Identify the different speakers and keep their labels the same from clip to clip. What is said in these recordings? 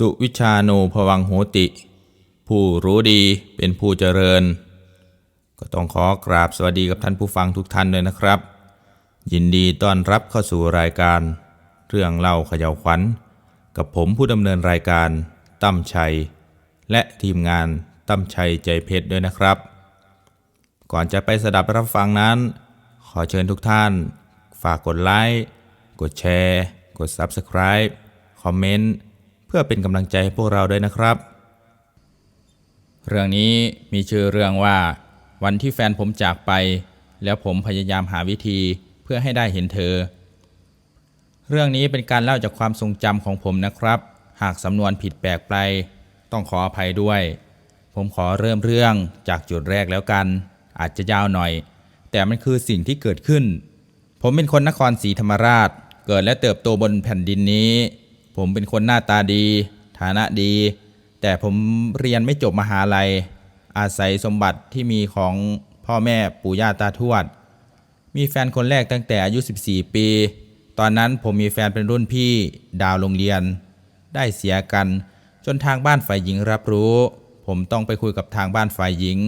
Speaker 1: สุวิชาโนภวังโหติ ผู้รู้ดีเป็นผู้เจริญ ก็ต้องขอกราบสวัสดีกับท่านผู้ฟังทุกท่านเลยนะครับ ยินดีต้อนรับเข้าสู่รายการ เรื่องเล่าขย่าวขวัญ กับผมผู้ดำเนินรายการตั้มชัย และทีมงานตั้มชัยใจเพชรด้วยนะครับ ก่อนจะไปสดับรับฟังนั้น ขอเชิญทุกท่าน ฝากกดไลค์กดแชร์ กด Subscribe คอมเมนต์ เพื่อเป็นกำลังใจให้พวกเราด้วยนะครับ เรื่องนี้มีชื่อเรื่องว่า วันที่แฟนผมจากไป แล้วผมพยายามหาวิธีเพื่อให้ได้เห็นเธอ เรื่องนี้เป็นการเล่าจากความทรงจำของผมนะครับ หากสำนวนผิดแปลกไป ต้องขออภัยด้วย ผมขอเริ่มเรื่องจากจุดแรกแล้วกัน อาจจะยาวหน่อย แต่มันคือสิ่งที่เกิดขึ้น ผมเป็นคนนครศรีธรรมราช เกิดและเติบโตบนแผ่นดินนี้ ผมเป็นคนหน้าตาดี ฐานะดี แต่ผมเรียนไม่จบมหาลัย อาศัยสมบัติที่มีของพ่อแม่ปู่ย่าตาทวด มีแฟนคนแรกตั้งแต่อายุ 14 ปี ตอนนั้นผมมีแฟนเป็นรุ่นพี่ดาวโรงเรียน ได้เสียกันจนทางบ้านฝ่ายหญิงรับรู้ ผมต้องไปคุยกับทางบ้านฝ่ายหญิง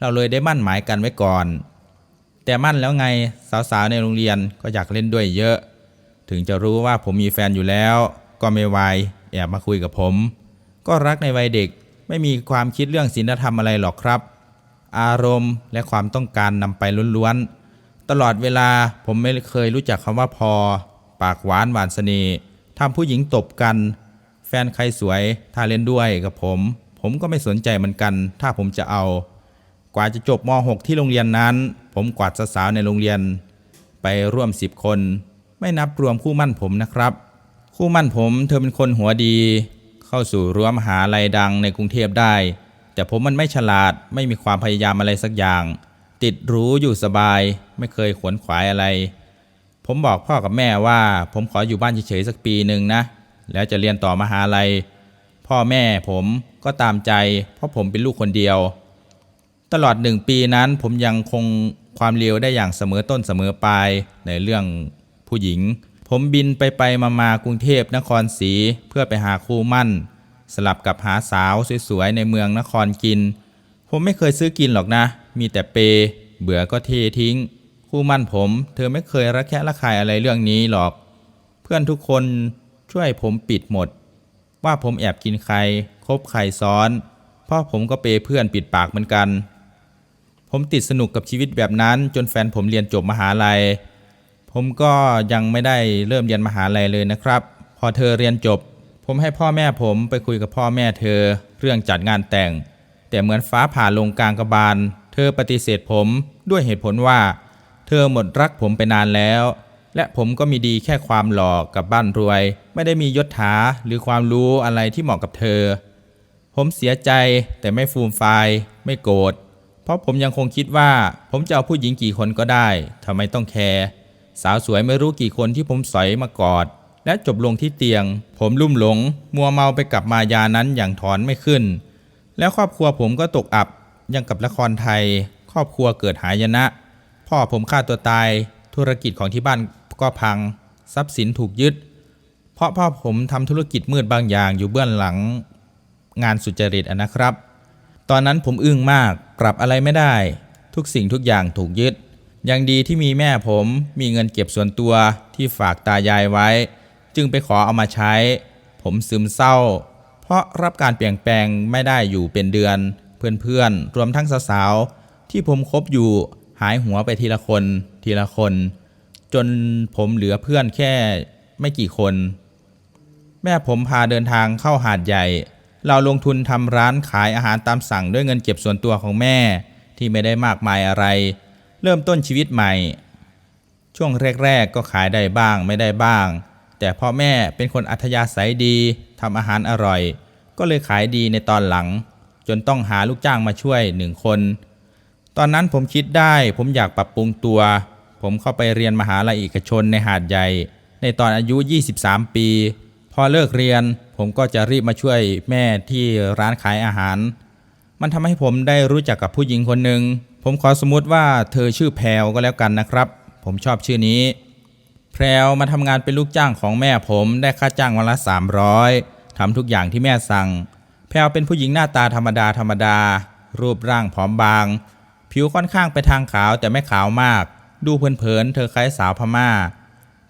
Speaker 1: เราเลยได้มั่นหมายกันไว้ก่อน แต่มั่นแล้วไงสาวๆในโรงเรียนก็อยากเล่นด้วยเยอะ ถึงจะรู้ว่าผมมีแฟนอยู่แล้ว ก็ไม่วายแอบมาคุยกับผม ก็รักในวัยเด็กไม่มีความคิดเรื่องศีลธรรมอะไรหรอกครับ อารมณ์และความต้องการนำไปล้วนๆ ตลอดเวลาผมไม่เคยรู้จักคำว่าพอ ปากหวานหวานเสน่ห์ทำผู้หญิงตบกัน แฟนใครสวยถ้าเล่นด้วยกับผม ผมก็ไม่สนใจเหมือนกัน ถ้าผมจะเอา กว่าจะจบม .6 ที่โรงเรียนนั้น ผมกวาดสาวในโรงเรียน ไปร่วม 10 คน ไม่นับรวมคู่มั่นผมนะครับ คู่มั่นผมเธอเป็นคนหัวดี เข้าสู่รั้วมหาลัยดังในกรุงเทพได้ แต่ผมมันไม่ฉลาดไม่มีความพยายามอะไรสักอย่าง ติดรู้อยู่สบายไม่เคยขวนขวายอะไร ผมบอกพ่อกับแม่ว่า ผมขออยู่บ้านเฉยๆสักปีหนึ่งนะ แล้วจะเรียนต่อมหาลัย พ่อแม่ผมก็ตามใจ เพราะผมเป็นลูกคนเดียว ตลอดหนึ่งปีนั้นผมยังคงความเร็วได้อย่างเสมอต้นเสมอปลายในเรื่องผู้หญิง ผมบินไปไปมามากรุงเทพนครศรีเพื่อไปหาคู่มั่น สลับกับหาสาวสวยๆในเมืองนครกิน ผมไม่เคยซื้อกินหรอกนะ มีแต่เป เบื่อก็เททิ้ง คู่มั่นผม เธอไม่เคยระแคะระคายอะไรเรื่องนี้หรอก เพื่อนทุกคนช่วยผมปิดหมด ว่าผมแอบกินใครคบใครซ้อนพราะผมก็เปย์เพื่อนปิดปากเหมือนกัน ผมติดสนุกกับชีวิตแบบนั้นจนแฟนผมเรียนจบมหาลัย ผมก็ยังไม่ได้เริ่มเรียนมหาลัยเลยนะครับ พอเธอเรียนจบ ผมให้พ่อแม่ผมไปคุยกับพ่อแม่เธอ เรื่องจัดงานแต่ง แต่เหมือนฟ้าผ่าลงกลางกระบาล เธอปฏิเสธผมด้วยเหตุผลว่า เธอหมดรักผมไปนานแล้ว และผมก็มีดีแค่ความหล่อกับบ้านรวย ไม่ได้มียศถาหรือความรู้อะไรที่เหมาะกับเธอ ผมเสียใจแต่ไม่ฟูมไฟไม่โกรธเพราะผมยังคงคิดว่า ผมจะเอาผู้หญิงกี่คนก็ได้ทำไมต้องแคร์ สาวสวยไม่รู้กี่คนที่ผมสอยมากอด และจบลงที่เตียง ผมลุ่มหลง มัวเมาไปกับมายานั้นอย่างถอนไม่ขึ้น แล้วครอบครัวผมก็ตกอับยังกับละครไทย ครอบครัวเกิดหายนะ พ่อผมฆ่าตัวตาย ธุรกิจของที่บ้านก็พัง ทรัพย์สินถูกยึด เพราะพ่อผมทำธุรกิจมืดบางอย่างอยู่เบื้องหลัง งานสุจริตนะครับ ตอนนั้นผมอึ้งมากปรับอะไรไม่ได้ ทุกสิ่งทุกอย่างถูกยึด ยังดีที่มีแม่ผมมีเงินเก็บส่วนตัวที่ฝากตายายไว้ จึงไปขอเอามาใช้ ผมซึมเศร้า เพราะรับการเปลี่ยนแปลงไม่ได้อยู่เป็นเดือน เพื่อนๆรวมทั้งสาวๆที่ผมคบอยู่หายหัวไปทีละคนทีละคน จนผมเหลือเพื่อนแค่ไม่กี่คน แม่ผมพาเดินทางเข้าหาดใหญ่ เราลงทุนทำร้านขายอาหารตามสั่งด้วยเงินเก็บส่วนตัวของแม่ที่ไม่ได้มากมายอะไร เริ่มต้นชีวิตใหม่ ช่วงแรกๆก็ขายได้บ้างไม่ได้บ้าง แต่พ่อแม่เป็นคนอัธยาศัยดีทำอาหารอร่อย ก็เลยขายดีในตอนหลัง จนต้องหาลูกจ้างมาช่วยหนึ่งคน ตอนนั้นผมคิดได้ผมอยากปรับปรุงตัว ผมเข้าไปเรียนมหาลัยเอกชนในหาดใหญ่ ในตอนอายุ 23 ปี พอเลิกเรียนผมก็จะรีบมาช่วยแม่ที่ร้านขายอาหาร มันทำให้ผมได้รู้จักกับผู้หญิงคนหนึ่ง ผมขอสมมติว่าเธอชื่อแพรวก็แล้วกันนะครับ ผมชอบชื่อนี้ แพรวมาทำงานเป็นลูกจ้างของแม่ผมได้ค่าจ้างวันละ 300ททำทุกอย่างที่แม่สั่ง แพลวเป็นผู้หญิงหน้าตาธรรมดาธรรมดา รูปร่างผอมบาง ผิวค่อนข้างไปทางขาวแต่ไม่ขาวมาก ดูเผินๆเธอคล้ายสาวพม่า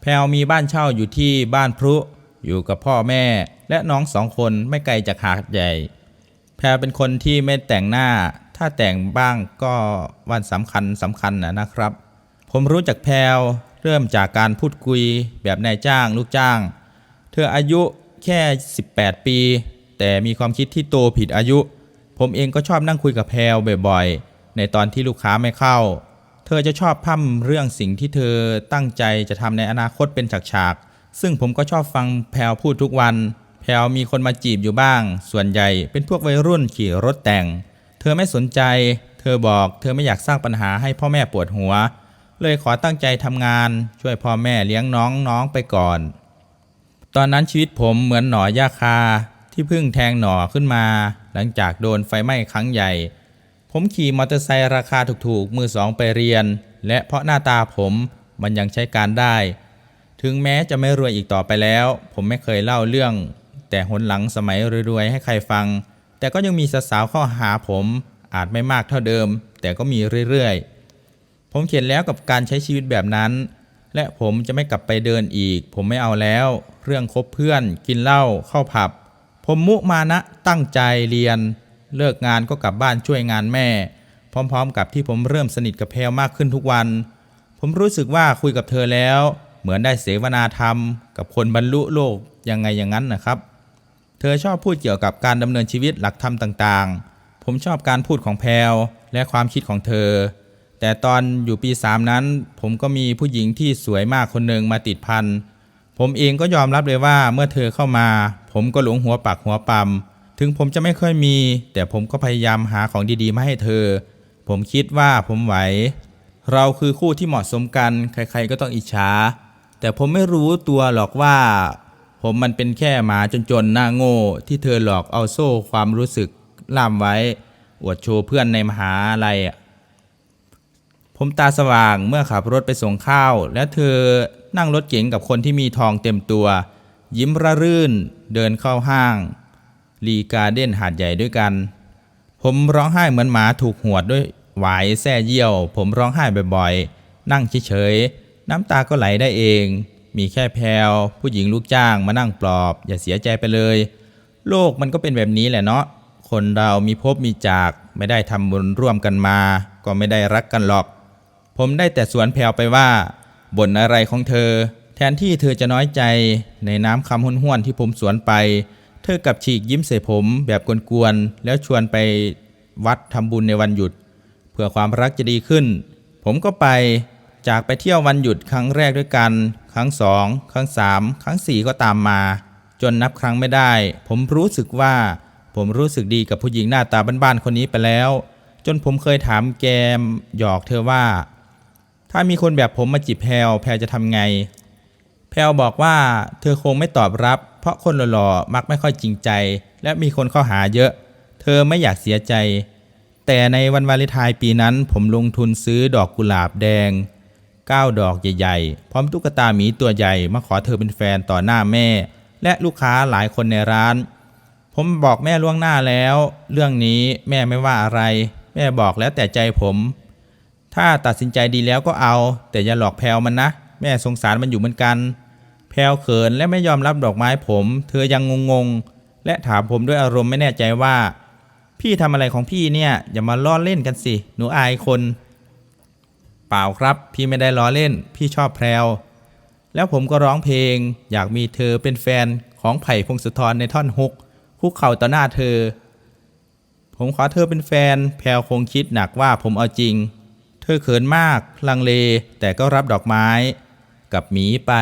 Speaker 1: แพลวมีบ้านเช่าอยู่ที่บ้านพรุอยู่กับพ่อแม่และน้องสองคนไม่ไกลจากหาดใหญ่ แพลวเป็นคนที่ไม่แต่งหน้า ถ้าแต่งบ้างก็วันสำคัญสำคัญนะนะครับ ผมรู้จักแพลวเริ่มจากการพูดคุยแบบนายจ้างลูกจ้าง เธออายุแค่ 18 ปี แต่มีความคิดที่โตผิดอายุ ผมเองก็ชอบนั่งคุยกับแพลวบ่อยๆ ในตอนที่ลูกค้าไม่เข้า เธอจะชอบพร่ำเรื่องสิ่งที่เธอตั้งใจจะทำในอนาคตเป็นฉากๆ ซึ่งผมก็ชอบฟังแพลวพูดทุกวัน แพลวมีคนมาจีบอยู่บ้าง ส่วนใหญ่เป็นพวกวัยรุ่นขี่รถแต่ง เธอไม่สนใจ เธอบอก เธอไม่อยากสร้างปัญหาให้พ่อแม่ปวดหัว เลยขอตั้งใจทำงาน ช่วยพ่อแม่เลี้ยงน้องน้องไปก่อน ตอนนั้นชีวิตผมเหมือนหน่อยาคาที่เพิ่งแทงหน่อขึ้นมา หลังจากโดนไฟไหม้ครั้งใหญ่ ผมขี่มอเตอร์ไซค์ราคาถูกๆ มือสองไปเรียน และเพราะหน้าตาผมมันยังใช้การได้ ถึงแม้จะไม่รวยอีกต่อไปแล้ว ผมไม่เคยเล่าเรื่อง แต่หนหลังสมัยรวยๆให้ใครฟัง แต่ก็ยังมีสาวๆเข้าหาผมอาจไม่มากเท่าเดิม แต่ก็มีเรื่อยๆ ผมเขียนแล้วกับการใช้ชีวิตแบบนั้น และผมจะไม่กลับไปเดินอีก ผมไม่เอาแล้ว เรื่องคบเพื่อน กินเหล้าเข้าผับ ผมมุมานะตั้งใจเรียน เลิกงานก็กลับบ้านช่วยงานแม่ พร้อม ๆ กับที่ผมเริ่มสนิทกับแพลมากขึ้นทุกวัน ผมรู้สึกว่าคุยกับเธอแล้ว เหมือนได้เสวนาธรรม กับคนบรรลุโลกยังไงอย่างนั้นนะครับ เธอชอบพูดเกี่ยวกับการดำเนินชีวิตหลักธรรมต่างๆ ผมชอบการพูดของแพลวและความคิดของเธอ แต่ตอนอยู่ปีสามนั้น ผมก็มีผู้หญิงที่สวยมากคนหนึ่งมาติดพัน ผมเองก็ยอมรับเลยว่าเมื่อเธอเข้ามา ผมก็หลงหัวปักหัวปั๊มถึงผมจะไม่ค่อยมี แต่ผมก็พยายามหาของดีๆมาให้เธอ ผมคิดว่าผมไหว เราคือคู่ที่เหมาะสมกัน ใครๆก็ต้องอิจฉา แต่ผมไม่รู้ตัวหรอกว่า ผมมันเป็นแค่หมาจนๆหน้าโง่ ที่เธอหลอกเอาโซ่ความรู้สึกล่ามไว้ อวดโชว์เพื่อนในมหาลัยอะผมตาสว่างเมื่อขับรถไปส่งข้าว และเธอนั่งรถเก๋งกับคนที่มีทองเต็มตัว ยิ้มระรื่นเดินเข้าห้างรีการ์เด้นหาดใหญ่ด้วยกัน ผมร้องไห้เหมือนหมาถูกหวดด้วยหวายแส้เยี่ยว ผมร้องไห้บ่อยๆ นั่งเฉยๆ น้ำตาก็ไหลได้เอง มีแค่แพลวผู้หญิงลูกจ้างมานั่งปลอบ อย่าเสียใจไปเลย โลกมันก็เป็นแบบนี้แหละเนาะคนเรามีพบมีจาก ไม่ได้ทำบุญร่วมกันมา ก็ไม่ได้รักกันหรอก ผมได้แต่สวนแผ่วไปว่าบ่นอะไรของเธอ แทนที่เธอจะน้อยใจ ในน้ำคำห้วนๆที่ผมสวนไป เธอกับฉีกยิ้มใส่ผมแบบกวนๆแล้วชวนไปวัดทำบุญในวันหยุด เพื่อความรักจะดีขึ้น ผมก็ไป จากไปเที่ยววันหยุดครั้งแรกด้วยกัน ครั้งสองครั้งสามครั้งสี่ก็ตามมา จนนับครั้งไม่ได้ ผมรู้สึกว่า ผมรู้สึกดีกับผู้หญิงหน้าตาบ้านๆคนนี้ไปแล้ว จนผมเคยถามแกมหยอกเธอว่า ถ้ามีคนแบบผมมาจีบแพลวแพลจะทำไง แพลวบอกว่าเธอคงไม่ตอบรับ เพราะคนหล่อๆมักไม่ค่อยจริงใจ และมีคนเข้าหาเยอะ เธอไม่อยากเสียใจ แต่ในวันวาเลนไทน์ปีนั้น ผมลงทุนซื้อดอกกุหลาบแดง 9 ดอกใหญ่ๆ พร้อมตุ๊กตาหมีตัวใหญ่มาขอเธอเป็นแฟนต่อหน้าแม่ และลูกค้าหลายคนในร้าน ผมบอกแม่ล่วงหน้าแล้ว เรื่องนี้แม่ไม่ว่าอะไร แม่บอกแล้วแต่ใจผม ถ้าตัดสินใจดีแล้วก็เอา แต่อย่าหลอกแพลวมันนะ แม่สงสารมันอยู่เหมือนกัน แพลวเขินและไม่ยอมรับดอกไม้ผม เธอยังงงๆ และถามผมด้วยอารมณ์ไม่แน่ใจว่า พี่ทำอะไรของพี่เนี่ยอย่ามาล้อเล่นกันสิ หนูอายคน เปล่าครับ พี่ไม่ได้ล้อเล่น พี่ชอบแพรวแล้วผมก็ร้องเพลง อยากมีเธอเป็นแฟนของไผ่พงศธรในท่อนฮุกคุกเข่าต่อหน้าเธอ ผมขอเธอเป็นแฟน แพรวคงคิดหนักว่าผมเอาจริง เธอเขินมาก ลังเล แต่ก็รับดอกไม้ กับหมีไป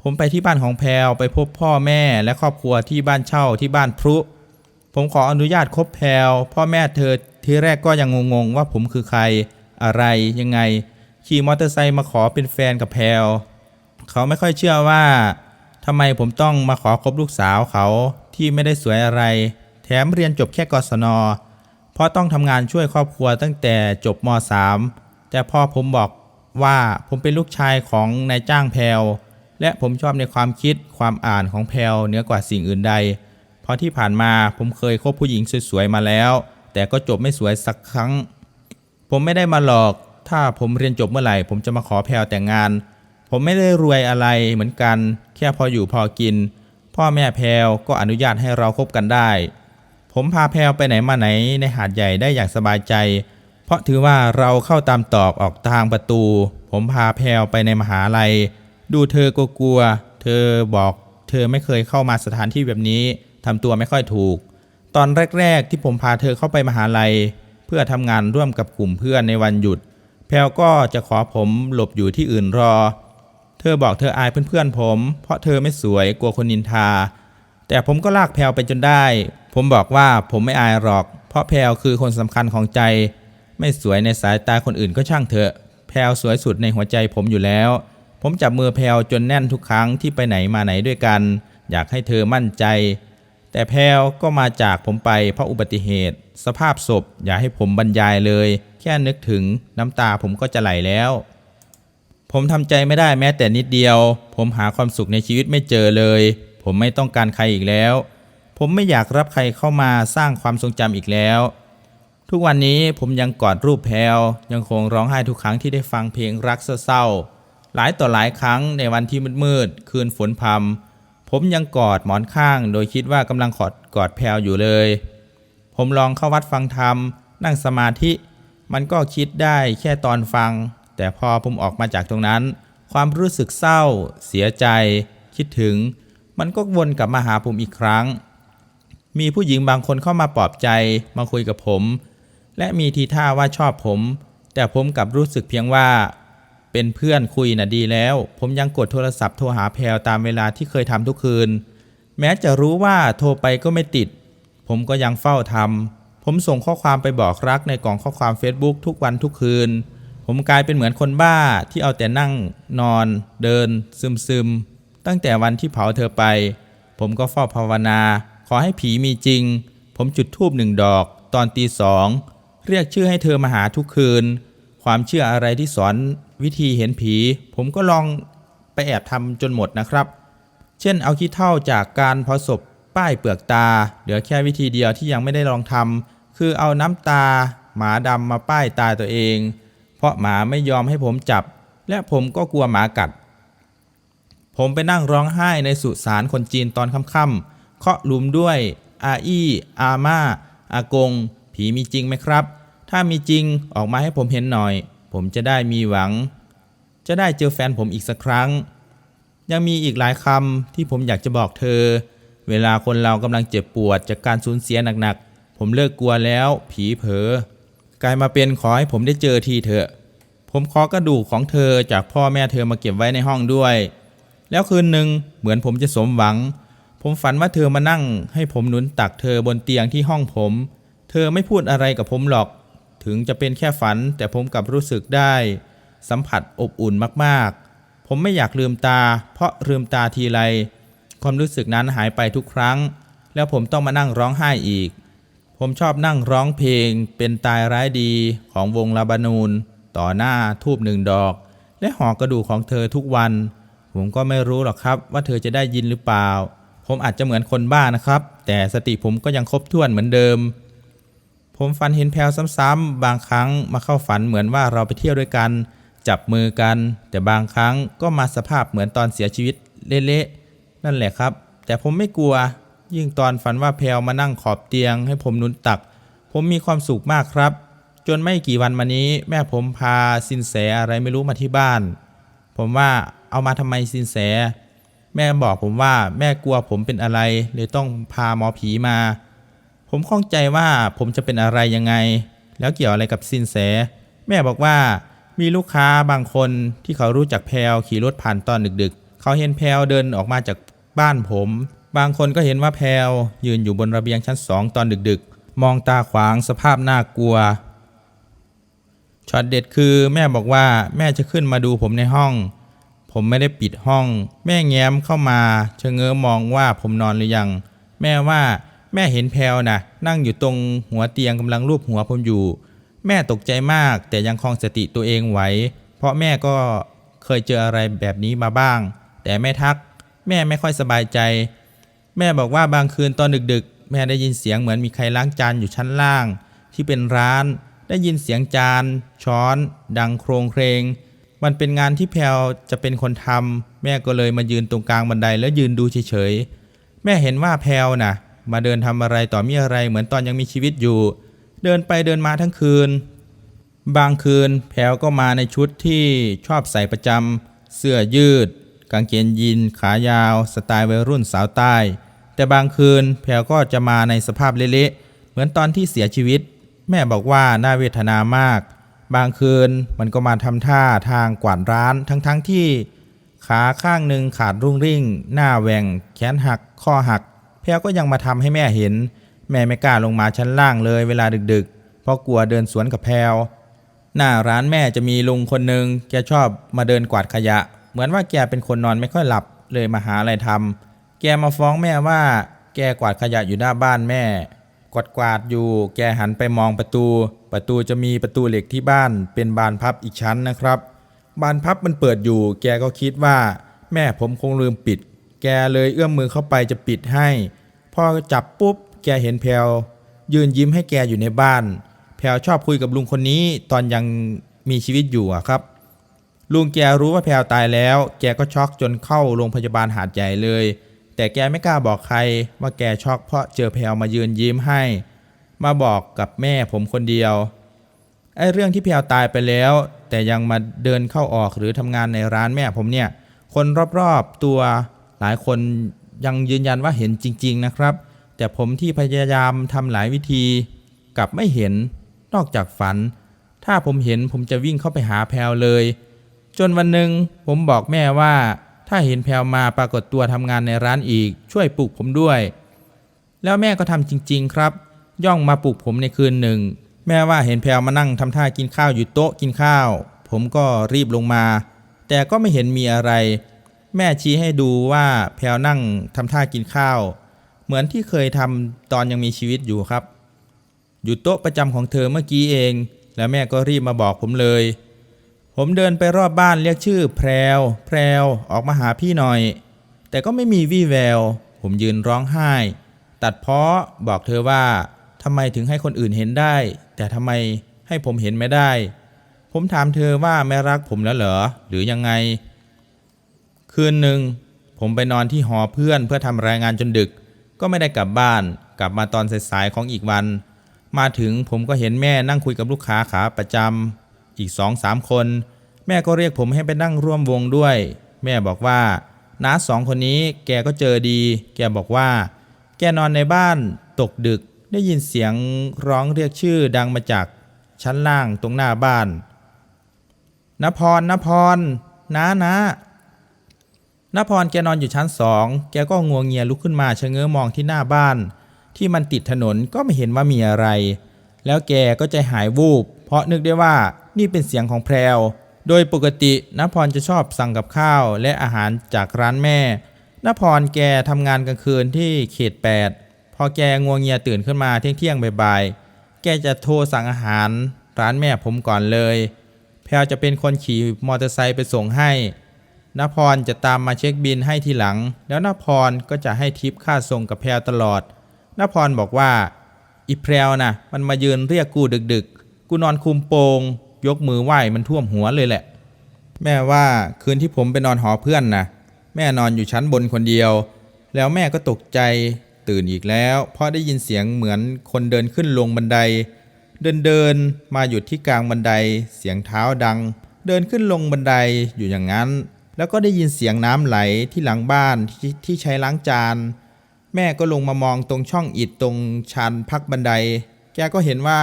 Speaker 1: ผมไปที่บ้านของแพรวไปพบพ่อแม่และครอบครัวที่บ้านเช่าที่บ้านพรุ ผมขออนุญาตคบแพรวพ่อแม่เธอทีแรกก็ยังงงๆว่าผมคือใคร อะไรยังไงขี่มอเตอร์ไซค์มาขอเป็นแฟนกับแพรวเขาไม่ค่อยเชื่อว่าทำไมผมต้องมาขอคบลูกสาวเขาที่ไม่ได้สวยอะไร แถมเรียนจบแค่กศนเพราะต้องทำงานช่วยครอบครัวตั้งแต่จบม .3 แต่พ่อผมบอกว่าผมเป็นลูกชายของนายจ้างแพรวและผมชอบในความคิดความอ่านของแพลวเหนือกว่าสิ่งอื่นใด เพราะที่ผ่านมาผมเคยคบผู้หญิงสวยๆมาแล้ว แต่ก็จบไม่สวยสักครั้ง ผมไม่ได้มาหลอก ถ้าผมเรียนจบเมื่อไหร่ ผมจะมาขอแพลวแต่งงาน ผมไม่ได้รวยอะไรเหมือนกัน แค่พออยู่พอกิน พ่อแม่แพลวก็อนุญาตให้เราคบกันได้ ผมพาแพลวไปไหนมาไหนในหาดใหญ่ได้อย่างสบายใจ เพราะถือว่าเราเข้าตามตอกออกทางประตู ผมพาแพลวไปในมหาลัย ดูเธอกลัวๆเธอบอกเธอไม่เคยเข้ามาสถานที่แบบนี้ทำตัวไม่ค่อยถูก ตอนแรก ๆ ที่ผมพาเธอเข้าไปมหาลัย เพื่อทำงานร่วมกับกลุ่มเพื่อนในวันหยุด แพลวก็จะขอผมหลบอยู่ที่อื่นรอ เธอบอกเธออายเพื่อนๆผม เพราะเธอไม่สวยกลัวคนนินทา แต่ผมก็ลากแพลวไปจนได้ ผมบอกว่าผมไม่อายหรอก เพราะแพลวคือคนสำคัญของใจ ไม่สวยในสายตาคนอื่นก็ช่างเถอะ แพลวสวยสุดในหัวใจผมอยู่แล้ว ผมจับมือแพลวจนแน่นทุกครั้งที่ไปไหนมาไหนด้วยกัน อยากให้เธอมั่นใจ แต่แพลวก็มาจากผมไปเพราะอุบัติเหตุ สภาพศพอย่าให้ผมบรรยายเลย แค่นึกถึงน้ำตาผมก็จะไหลแล้ว ผมทำใจไม่ได้แม้แต่นิดเดียว ผมหาความสุขในชีวิตไม่เจอเลย ผมไม่ต้องการใครอีกแล้ว ผมไม่อยากรับใครเข้ามาสร้างความทรงจำอีกแล้ว ทุกวันนี้ผมยังกอดรูปแพลวยังคงร้องไห้ทุกครั้งที่ได้ฟังเพลงรักเศร้าๆหลายต่อหลายครั้งในวันที่มืดๆคืนฝนพรำ ผมยังกอดหมอนข้าง โดยคิดว่ากำลังกอดกอดแพลวอยู่เลย ผมลองเข้าวัดฟังธรรม นั่งสมาธิ มันก็คิดได้แค่ตอนฟัง แต่พอผมออกมาจากตรงนั้น ความรู้สึกเศร้า เสียใจ คิดถึง มันก็วนกลับมาหาผมอีกครั้ง มีผู้หญิงบางคนเข้ามาปลอบใจ มาคุยกับผม และมีทีท่าว่าชอบผม แต่ผมกลับรู้สึกเพียงว่า เป็นเพื่อนคุยน่ะดีแล้ว ผมยังกดโทรศัพท์โทรหาแพลวตามเวลาที่เคยทำทุกคืน แม้จะรู้ว่าโทรไปก็ไม่ติด ผมก็ยังเฝ้าทำผมส่งข้อความไปบอกรักในกล่องข้อความ Facebook ทุกวันทุกคืน ผมกลายเป็นเหมือนคนบ้าที่เอาแต่นั่ง นอน เดิน ซึมซึมตั้งแต่วันที่เผาเธอไป ผมก็เฝ้าภาวนา ขอให้ผีมีจริง ผมจุดธูปหนึ่งดอก ตอนตีสองเรียกชื่อให้เธอมาหาทุกคืน ความเชื่ออะไรที่สอน วิธีเห็นผี ผมก็ลองไปแอบทำจนหมดนะครับ เช่นเอาขี้เท่าจากการเผาศพป้ายเปลือกตา เหลือแค่วิธีเดียวที่ยังไม่ได้ลองทำคือเอาน้ำตา หมาดำมาป้ายตาตัวเอง เพราะหมาไม่ยอมให้ผมจับ และผมก็กลัวหมากัด ผมไปนั่งร้องไห้ในสุสานคนจีนตอนค่ำๆเคาะหลุมด้วย อาอี้อาม่าอากง ผีมีจริงไหมครับ ถ้ามีจริงออกมาให้ผมเห็นหน่อย ผมจะได้มีหวัง จะได้เจอแฟนผมอีกสักครั้ง ยังมีอีกหลายคำที่ผมอยากจะบอกเธอ เวลาคนเรากำลังเจ็บปวดจากการสูญเสียหนักๆ ผมเลิกกลัวแล้ว ผีเผลอกลายมาเป็นขอให้ผมได้เจอทีเถอะ ผมขอกระดูกของเธอจากพ่อแม่เธอมาเก็บไว้ในห้องด้วย แล้วคืนหนึ่งเหมือนผมจะสมหวัง ผมฝันว่าเธอมานั่ง ให้ผมหนุนตักเธอบนเตียงที่ห้องผม เธอไม่พูดอะไรกับผมหรอก ถึงจะเป็นแค่ฝันแต่ผมกลับรู้สึกได้ สัมผัสอบอุ่นมากๆ ผมไม่อยากลืมตา เพราะลืมตาทีไร ความรู้สึกนั้นหายไปทุกครั้ง แล้วผมต้องมานั่งร้องไห้อีก ผมชอบนั่งร้องเพลง เป็นตายร้ายดีของวงลาบานูน ต่อหน้าทูบหนึ่งดอก และห่อกระดูกของเธอทุกวัน ผมก็ไม่รู้หรอกครับว่าเธอจะได้ยินหรือเปล่า ผมอาจจะเหมือนคนบ้านะครับ แต่สติผมก็ยังครบถ้วนเหมือนเดิม ผมฝันเห็นแพลวซ้ำๆบางครั้งมาเข้าฝันเหมือนว่าเราไปเที่ยวด้วยกัน จับมือกัน แต่บางครั้งก็มาสภาพเหมือนตอนเสียชีวิตเละๆนั่นแหละครับ แต่ผมไม่กลัว ยิ่งตอนฝันว่าแพลวมานั่งขอบเตียง ให้ผมนุนตัก ผมมีความสุขมากครับ จนไม่กี่วันมานี้ แม่ผมพาสินแสอะไรไม่รู้มาที่บ้าน ผมว่าเอามาทำไมสินแส แม่บอกผมว่าแม่กลัวผมเป็นอะไรเลยต้องพาหมอผีมา ผมข้องใจว่าผมจะเป็นอะไรยังไง แล้วเกี่ยวอะไรกับสินแส แม่บอกว่ามีลูกค้าบางคนที่เขารู้จักแพลวขี่รถผ่านตอนดึกๆ เขาเห็นแพลวเดินออกมาจากบ้านผม บางคนก็เห็นว่าแพลวยืนอยู่บนระเบียงชั้นสองตอนดึกๆ มองตาขวางสภาพน่ากลัวช็อตเด็ดคือแม่บอกว่าแม่จะขึ้นมาดูผมในห้อง ผมไม่ได้ปิดห้อง แม่แง้มเข้ามาชะเง้อมองว่าผมนอนหรือยัง แม่ว่า แม่เห็นแพลวนะนั่งอยู่ตรงหัวเตียงกำลังรูปหัวผมอยู่ แม่ตกใจมากแต่ยังคองสติตัวเองไว้ เพราะแม่ก็เคยเจออะไรแบบนี้มาบ้าง แต่ไม่ทัก แม่ไม่ค่อยสบายใจ แม่บอกว่าบางคืนตอนดึกๆ แม่ได้ยินเสียงเหมือนมีใครล้างจานอยู่ชั้นล่าง ที่เป็นร้านได้ยินเสียงจาน ช้อน ดังโครงเครง มันเป็นงานที่แพลวจะเป็นคนทำแม่ก็เลยมายืนตรงกลางบันไดแล้วยืนดูเฉยๆแม่เห็นว่าแพลวน่ะ มาเดินทำอะไรต่อมีอะไรเหมือนตอนยังมีชีวิตอยู่ เดินไปเดินมาทั้งคืน บางคืนแพลวก็มาในชุดที่ชอบใส่ประจำเสื้อยืด กางเกงยีนขายาว สไตล์วัยรุ่นสาวใต้ แต่บางคืนแพลวก็จะมาในสภาพเละๆเหมือนตอนที่เสียชีวิต แม่บอกว่าน่าเวทนามาก บางคืนมันก็มาทำท่าทางกวาดร้านทั้งๆทที่ขาข้างหนึ่งขาดรุ่งริ่ง หน้าแหว่ง แขนหัก ข้อหัก แพลวก็ยังมาทำให้แม่เห็น แม่ไม่กล้าลงมาชั้นล่างเลยเวลาดึกๆ เพราะกลัวเดินสวนกับแพลวหน้าร้านแม่จะมีลุงคนหนึ่งแกชอบมาเดินกวาดขยะ เหมือนว่าแกเป็นคนนอนไม่ค่อยหลับเลยมาหาอะไรทำแกมาฟ้องแม่ว่า แกกวาดขยะอยู่หน้าบ้านแม่ กวาดกวาดๆอยู่ แกหันไปมองประตู ประตูจะมีประตูเหล็กที่บ้าน เป็นบานพับอีกชั้นนะครับ บานพับมันเปิดอยู่ แกก็คิดว่า แม่ผมคงลืมปิด แกเลยเอื้อมมือเข้าไปจะปิดให้ พ่อจับปุ๊บ แกเห็นแพลวยืนยิ้มให้แกอยู่ในบ้าน แพลวชอบคุยกับลุงคนนี้ตอนยังมีชีวิตอยู่อะครับ ลุงแกรู้ว่าแพลวตายแล้ว แกก็ช็อกจนเข้าโรงพยาบาลหาดใหญ่เลย แต่แกไม่กล้าบอกใครว่าแกช็อกเพราะเจอแพลวมายืนยิ้มให้ มาบอกกับแม่ผมคนเดียวไอ้เรื่องที่แพลวตายไปแล้ว แต่ยังมาเดินเข้าออกหรือทำงานในร้านแม่ผมเนี่ย คนรอบๆตัว หลายคนยังยืนยันว่าเห็นจริง ๆ นะครับ แต่ผมที่พยายามทำหลายวิธีกลับไม่เห็นนอกจากฝัน ถ้าผมเห็นผมจะวิ่งเข้าไปหาแพลวเลย จนวันหนึ่งผมบอกแม่ว่า ถ้าเห็นแพลวมาปรากฏตัวทำงานในร้านอีก ช่วยปลุกผมด้วย แล้วแม่ก็ทำจริง ๆ ครับ ย่องมาปลุกผมในคืนหนึ่ง แม่ว่าเห็นแพลวมานั่งทำท่ากินข้าวอยู่โต๊ะกินข้าว ผมก็รีบลงมา แต่ก็ไม่เห็นมีอะไร แม่ชี้ให้ดูว่าแพลวนั่งทำท่ากินข้าว เหมือนที่เคยทำตอนยังมีชีวิตอยู่ครับ อยู่โต๊ะประจำของเธอเมื่อกี้เอง แล้วแม่ก็รีบมาบอกผมเลย ผมเดินไปรอบบ้านเรียกชื่อแพรวแพรวออกมาหาพี่หน่อย แต่ก็ไม่มีวี่แวว ผมยืนร้องไห้ ตัดเพาะบอกเธอว่าทำไมถึงให้คนอื่นเห็นได้ แต่ทำไมให้ผมเห็นไม่ได้ ผมถามเธอว่าไม่รักผมแล้วเหรอหรือยังไง คืนหนึ่งผมไปนอนที่หอเพื่อนเพื่อทำรายงานจนดึก ก็ไม่ได้กลับบ้าน กลับมาตอนสายๆของอีกวัน มาถึงผมก็เห็นแม่นั่งคุยกับลูกค้าขาประจำอีกสองสามคน แม่ก็เรียกผมให้ไปนั่งร่วมวงด้วย แม่บอกว่าน้าสองคนนี้แกก็เจอดี แกบอกว่า แกนอนในบ้านตกดึกได้ยินเสียงร้องเรียกชื่อดังมาจากชั้นล่างตรงหน้าบ้านนพรนพรน้านะ นพรแกนอนอยู่ชั้นสองแกก็งวงเงียลุกขึ้นมาชะเง้อมองที่หน้าบ้าน ที่มันติดถนนก็ไม่เห็นว่ามีอะไร แล้วแกก็ใจหายวูบ เพราะนึกได้ว่านี่เป็นเสียงของแพรว โดยปกตินพรจะชอบสั่งกับข้าวและอาหารจากร้านแม่นพรแกทำงานกลางคืนที่เขต 8 พอแกงวงเงียตื่นขึ้นมาเที่ยงเที่ยงบ่ายๆแกจะโทรสั่งอาหาร ร้านแม่ผมก่อนเลย แพรวจะเป็นคนขี่มอเตอร์ไซค์ไปส่งให้ นพรจะตามมาเช็คบินให้ทีหลัง แล้วนพรก็จะให้ทิปค่าส่งกับแพรวตลอดนพรบอกว่า อีแพรวนะมันมายืนเรียกกูดึกๆ กูนอนคุมโปง ยกมือไหว้มันท่วมหัวเลยแหละ แม่ว่าคืนที่ผมไปนอนหอเพื่อนนะแม่นอนอยู่ชั้นบนคนเดียว แล้วแม่ก็ตกใจตื่นอีกแล้วเพราะได้ยินเสียงเหมือนคนเดินขึ้นลงบันได เดินเดินมาหยุดที่กลางบันได เสียงเท้าดัง เดินขึ้นลงบันไดอยู่อย่างนั้น แล้วก็ได้ยินเสียงน้ำไหลที่หลังบ้านที่ที่ใช้ล้างจาน แม่ก็ลงมามองตรงช่องอิฐตรงชานพักบันได แกก็เห็นว่า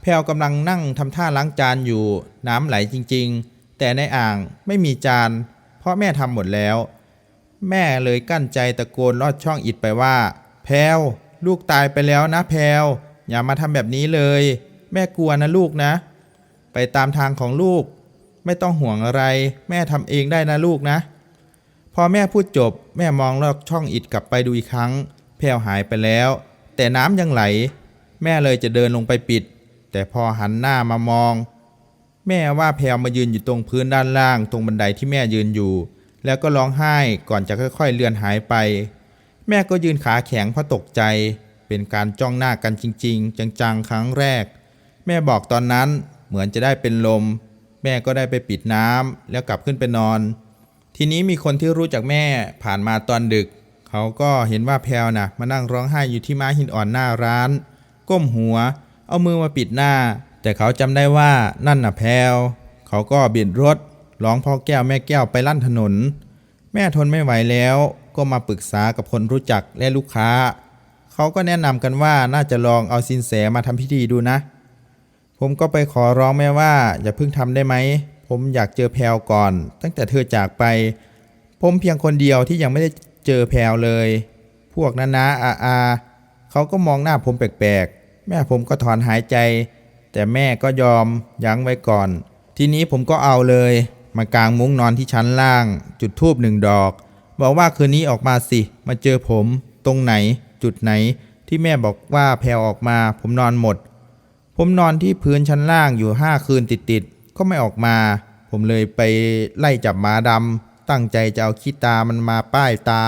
Speaker 1: แพลวกำลังนั่งทำท่าล้างจานอยู่ น้ำไหลจริง ๆ แต่ในอ่างไม่มีจาน เพราะแม่ทำหมดแล้ว แม่เลยกั้นใจตะโกนลอดช่องอิฐไปว่า แพลวลูกตายไปแล้วนะแพลวอย่ามาทำแบบนี้เลย แม่กลัวนะลูกนะ ไปตามทางของลูก ไม่ต้องห่วงอะไร แม่ทำเองได้นะลูกนะ พอแม่พูดจบ แม่มองลอดช่องอิฐกลับไปดูอีกครั้ง แพลวหายไปแล้ว แต่น้ำยังไหล แม่เลยจะเดินลงไปปิด แต่พอหันหน้ามามอง แม่ว่าแพลวมายืนอยู่ตรงพื้นด้านล่าง ตรงบันไดที่แม่ยืนอยู่ แล้วก็ร้องไห้ก่อนจะค่อยๆเลือนหายไป แม่ก็ยืนขาแข็งเพราะตกใจ เป็นการจ้องหน้ากันจริง ๆ จังๆ ครั้งแรก แม่บอกตอนนั้นเหมือนจะได้เป็นลม แม่ก็ได้ไปปิดน้ำแล้วกลับขึ้นไปนอน ทีนี้มีคนที่รู้จักแม่ผ่านมาตอนดึก เขาก็เห็นว่าแพลวนะมานั่งร้องไห้อยู่ที่ม้าหินอ่อนหน้าร้าน ก้มหัว เอามือมาปิดหน้า แต่เขาจำได้ว่านั่นน่ะแพลวเขาก็บิดรถร้องพ่อแก้วแม่แก้วไปลั่นถนน แม่ทนไม่ไหวแล้วก็มาปรึกษากับคนรู้จักและลูกค้า เขาก็แนะนำกันว่าน่าจะลองเอาสินแสมาทำพิธีดูนะ ผมก็ไปขอร้องแม่ว่า อย่าเพิ่งทำได้ไหม ผมอยากเจอแพลวก่อน ตั้งแต่เธอจากไป ผมเพียงคนเดียวที่ยังไม่ได้เจอแพลวเลย พวกนานาอาอาเขาก็มองหน้าผมแปลกๆ แม่ผมก็ถอนหายใจ แต่แม่ก็ยอมยั้งไว้ก่อน ทีนี้ผมก็เอาเลย มากางมุ้งนอนที่ชั้นล่าง จุดทูบหนึ่งดอก บอกว่าคืนนี้ออกมาสิ มาเจอผม ตรงไหน จุดไหน ที่แม่บอกว่าแพลวออกมา ผมนอนหมด ผมนอนที่พื้นชั้นล่างอยู่ห้าคืนติดๆก็ไม่ออกมา ผมเลยไปไล่จับหมาดำตั้งใจจะเอาขี้ตามันมาป้ายตา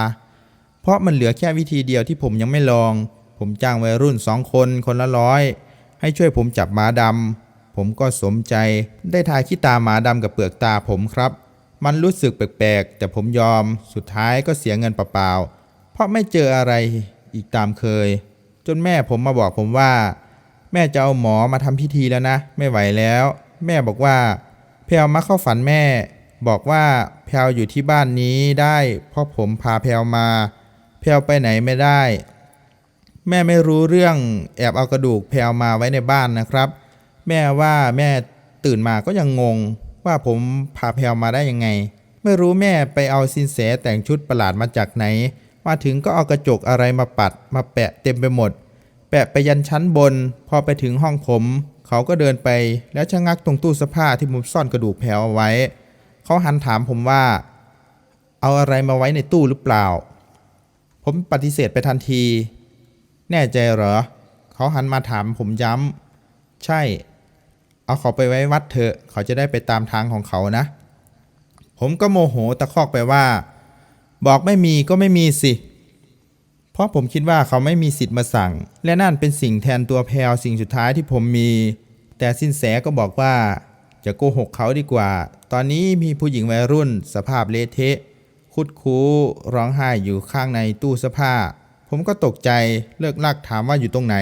Speaker 1: เพราะมันเหลือแค่วิธีเดียวที่ผมยังไม่ลอง ผมจ้างวัยรุ่นสองคนคนละร้อยให้ช่วยผมจับหมาดำผมก็สมใจได้ทาขี้ตาหมาดำกับเปลือกตาผมครับ มันรู้สึกแปลกๆ แต่ผมยอมสุดท้ายก็เสียเงินเปล่าๆเพราะไม่เจออะไรอีกตามเคย จนแม่ผมมาบอกผมว่า แม่จะเอาหมอมาทำพิธีแล้วนะ ไม่ไหวแล้ว แม่บอกว่าแพลวมาเข้าฝันแม่ บอกว่าแพลวอยู่ที่บ้านนี้ได้เพราะผมพาแพลวมา แพลวไปไหนไม่ได้ แม่ไม่รู้เรื่องแอบเอากระดูกแพลวมาไว้ในบ้านนะครับ แม่ว่าแม่ตื่นมาก็ยังงง ว่าผมพาแพลวมาได้ยังไง ไม่รู้แม่ไปเอาสินแสแต่งชุดประหลาดมาจากไหน มาถึงก็เอากระจกอะไรมาปัดมาแปะเต็มไปหมด แปะไปยันชั้นบน พอไปถึงห้องผม เขาก็เดินไปแล้วชะงักตรงตู้เสื้อผ้าที่ผมซ่อนกระดูกแผลเอาไว้ เขาหันถามผมว่า เอาอะไรมาไว้ในตู้หรือเปล่า ผมปฏิเสธไปทันที แน่ใจเหรอ เขาหันมาถามผมย้ำ ใช่ เอาเขาไปไว้วัดเถอะ เขาจะได้ไปตามทางของเขานะ ผมก็โมโหตะคอกไปว่า บอกไม่มีก็ไม่มีสิ เพราะผมคิดว่าเขาไม่มีสิทธิ์มาสั่ง และนั่นเป็นสิ่งแทนตัวแพลวสิ่งสุดท้ายที่ผมมี แต่สินแสก็บอกว่า จะโกหกเขาดีกว่า ตอนนี้มีผู้หญิงวัยรุ่น สภาพเละเทะ คุดคู้ร้องไห้อยู่ข้างในตู้เสื้อผ้า ผมก็ตกใจเลิกลักถามว่าอยู่ตรงไหน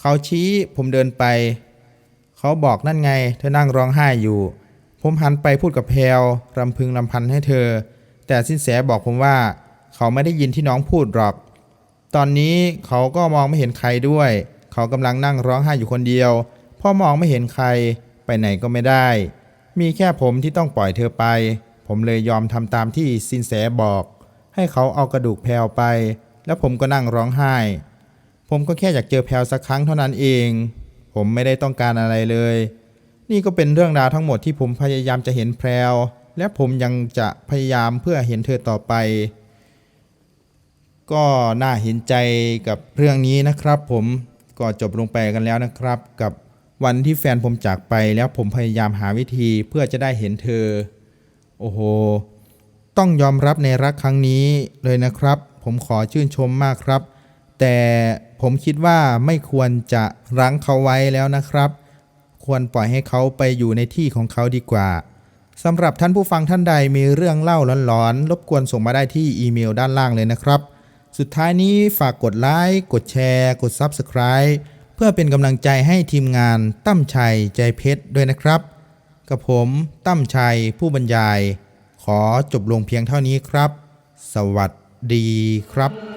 Speaker 1: เขาชี้ผมเดินไป เขาบอกนั่นไง เธอนั่งร้องไห้อยู่ ผมหันไปพูดกับแพลวรำพึงรำพันให้เธอ แต่สินแสบอกผมว่า เขาไม่ได้ยินที่น้องพูดหรอก ตอนนี้เขาก็มองไม่เห็นใครด้วย เขากำลังนั่งร้องไห้อยู่คนเดียว พ่อมองไม่เห็นใคร ไปไหนก็ไม่ได้ มีแค่ผมที่ต้องปล่อยเธอไป ผมเลยยอมทำตามที่สินแสบอก ให้เขาเอากระดูกแพลวไป แล้วผมก็นั่งร้องไห้ ผมก็แค่อยากเจอแพลวสักครั้งเท่านั้นเอง ผมไม่ได้ต้องการอะไรเลย นี่ก็เป็นเรื่องราวทั้งหมดที่ผมพยายามจะเห็นแพรวและผมยังจะพยายามเพื่อเห็นเธอต่อไป ก็น่าเห็นใจกับเรื่องนี้นะครับ ผมก็จบลงไปกันแล้วนะครับ กับวันที่แฟนผมจากไปแล้วผมพยายามหาวิธีเพื่อจะได้เห็นเธอ โอ้โห ต้องยอมรับในรักครั้งนี้เลยนะครับ ผมขอชื่นชมมากครับ แต่ผมคิดว่าไม่ควรจะรั้งเขาไว้แล้วนะครับ ควรปล่อยให้เขาไปอยู่ในที่ของเขาดีกว่าสำหรับท่านผู้ฟังท่านใดมีเรื่องเล่าหลอนๆรบกวนส่งมาได้ที่อีเมลด้านล่างเลยนะครับ สุดท้ายนี้ฝากกดไลค์ กดแชร์ กด Subscribe เพื่อเป็นกำลังใจให้ทีมงานตั้มชัยใจเพชรด้วยนะครับ กับผมตั้มชัยผู้บรรยาย ขอจบลงเพียงเท่านี้ครับ สวัสดีครับ